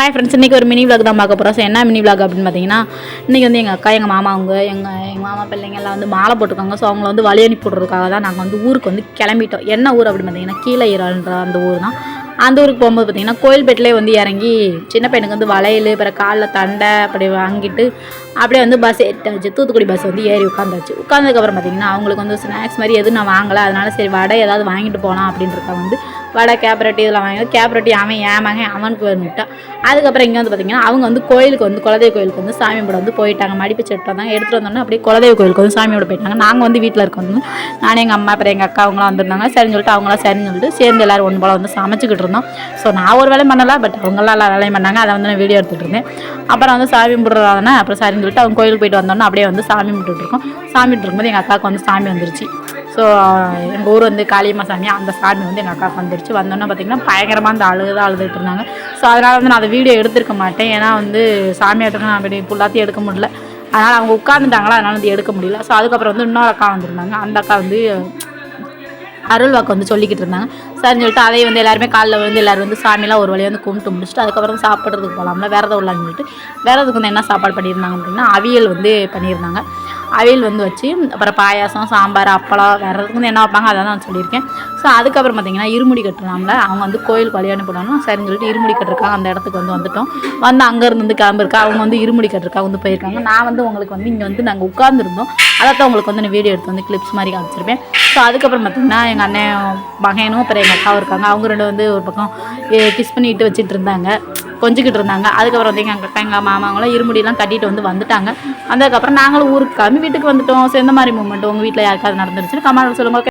Hi friends இன்றைக்கி ஒரு mini vlog தான் பார்க்க போகிறோம் ஸோ என்ன மினி விளாக் அப்படின்னு பார்த்தீங்கன்னா இன்றைக்கி வந்து எங்கள் அக்கா எங்கள் மாமா அவங்க எங்கள் எங்கள் மாமா பிள்ளைங்க எல்லாம் வந்து மாலை போட்டிருக்காங்க. ஸோ அவங்கள வந்து வழி அனுப்பி விட்றதுக்காக தான் நாங்கள் வந்து ஊருக்கு வந்து கிளம்பிட்டோம். என்ன ஊர் அப்படின்னு பார்த்தீங்கன்னா கீழே ஈரான்ற அந்த ஊர் தான். அந்த ஊருக்கு போகும்போது பார்த்தீங்கன்னா கோயில்பேட்டிலே வந்து இறங்கி சின்ன பையனுக்கு வந்து வளையல் பிற காலில் தண்டை அப்படி வாங்கிட்டு அப்படியே வந்து பஸ் ஏற்றாச்சு தூத்துக்குடி பஸ் வந்து ஏறி உட்காந்தாச்சு உட்காந்ததுக்கப்புறம் பார்த்தீங்கன்னா அவங்களுக்கு வந்து ஸ்நாக்ஸ் மாதிரி எதுவும் நான் வாங்கலை. அதனால சரி வடை ஏதாவது வாங்கிட்டு போகலாம் அப்படின்றத வந்து வடை கேப்ரட்டி இதெல்லாம் வாங்கி கேப்ரட்டி அவன் ஏன் மகன் அவனுக்கு வந்துட்டான் அதுக்கப்புறம் இங்கே வந்து பார்த்தீங்கன்னா அவங்க வந்து கோயிலுக்கு வந்து குலதெய்வ கோயிலுக்கு வந்து சாமி கும்பிட வந்து போயிட்டாங்க. மடிப்பு செட்டு வந்தாங்க. எடுத்துகிட்டு வந்தோன்னே அப்படியே குலதெய்வ கோயிலுக்கு வந்து சாமி போயிட்டாங்க. நாங்கள் வந்து வீட்டில் இருக்கோம். வந்து எங்கள் அம்மா அப்புறம் எங்கள் அக்கா அவங்களாம் வந்திருந்தாங்க. சரின்னு சொல்லிட்டு அவங்களாம் சரின்னு சொல்லிட்டு சேர்ந்து எல்லாரும் ஒன்று போல் வந்து சமைச்சிக்கிட்டு இருந்தோம். ஸோ நான் ஒரு வேலையும் பண்ணலை பட் அவங்களாம் எல்லா வேலையும் பண்ணாங்க. அதை வந்து நான் வீடியோ எடுத்துகிட்டு இருந்தேன். அப்புறம் வந்து சாமி கும்பிட்றதானே அப்புறம் சரின்னு சொல்லிட்டு அவங்க கோயிலுக்கு போயிட்டு வந்தோன்னே அப்படியே வந்து சாமி கும்பிட்டுருக்கோம் சாமி கும்பிட்டு இருக்கும்போது எங்கள் அக்காவுக்கு வந்து சாமி வந்துருச்சு. ஸோ எங்கள் ஊர் வந்து காளியம்மா சாமி அந்த சாமி வந்து எங்கள் அக்காவுக்கு வந்துருச்சு. வந்தோன்னே பார்த்தீங்கன்னா பயங்கரமாக அந்த அழுகு தான் அழுதுட்டு இருந்தாங்க. ஸோ அதனால் வந்து நான் அந்த வீடியோ எடுத்திருக்க மாட்டேன். ஏன்னா வந்து சாமி நான் அப்படி ஃபுல்லாத்தையும் எடுக்க முடியல. அதனால் அவங்க உட்காந்துட்டாங்களா அதனால் வந்து எடுக்க முடியல. ஸோ அதுக்கப்புறம் வந்து இன்னொரு அக்கா வந்திருந்தாங்க. அந்த அக்கா வந்து அருள் வாக்கு வந்து சொல்லிக்கிட்டு இருந்தாங்க. சரின்னு சொல்லிட்டு அதையும் வந்து எல்லாருமே காலைல வந்து எல்லாரும் வந்து சாமியெல்லாம் ஒரு வழியாக வந்து கும்பிட்டு முடிச்சுட்டு அதுக்கப்புறம் சாப்பிட்றதுக்கு போகலாம்ல விரதம் உள்ளான்னு சொல்லிட்டு. விரதத்துக்கு வந்து என்ன சாப்பாடு பண்ணியிருந்தாங்க அப்படின்னா அவியல் வந்து பண்ணியிருந்தாங்க. அவியல் வந்து வச்சு அப்புறம் பாயாசம் சாம்பார் அப்பளம் விரதத்துக்கு வந்து என்ன வைப்பாங்க அதை தான் நான் சொல்லியிருக்கேன். ஸோ அதுக்கப்புறம் பார்த்தீங்கன்னா இருமுடி கட்டுறாங்கள அவங்க வந்து கோயில் கல்யாணம் போடணும் சரின்னு சொல்லிட்டு இருமுடி கட்டிருக்காங்க அந்த இடத்துக்கு வந்து வந்துட்டோம். வந்து அங்கேருந்து வந்து கிளம்பிருக்கா அவங்க வந்து இருமுடி கட்டிருக்கா வந்து போயிருக்காங்க. நான் வந்து உங்களுக்கு வந்து இங்கே வந்து நாங்கள் உட்காந்துருந்தோம் அதைத்தான் உங்களுக்கு வந்து நான் வீடியோ எடுத்து வந்து கிளிப்ஸ் மாதிரி காமிச்சிருப்பேன். ஸோ அதுக்கப்புறம் பார்த்தீங்கன்னா எங்கள் அண்ணன் மகனும் அப்புறம் எங்கள் அக்காவும் இருக்காங்க. அவங்க ரெண்டு வந்து ஒரு பக்கம் கிஸ் பண்ணிட்டு வச்சுட்டு இருந்தாங்க. கொஞ்சிக்கிட்டு இருந்தாங்க. அதுக்கப்புறம் வந்து எங்கள் அக்கா எங்கள் மாமாவங்களாம் இருமுடியெல்லாம் கட்டிட்டு வந்து வந்துட்டாங்க. வந்ததுக்கப்புறம் நாங்களும் ஊருக்கு கிளம்பி வீட்டுக்கு வந்துட்டோம். சேர்ந்த மாதிரி மூமெண்ட் உங்கள் வீட்டில் யாருக்காவது நடந்துருச்சுன்னு கமெண்ட் சொல்லுங்கள்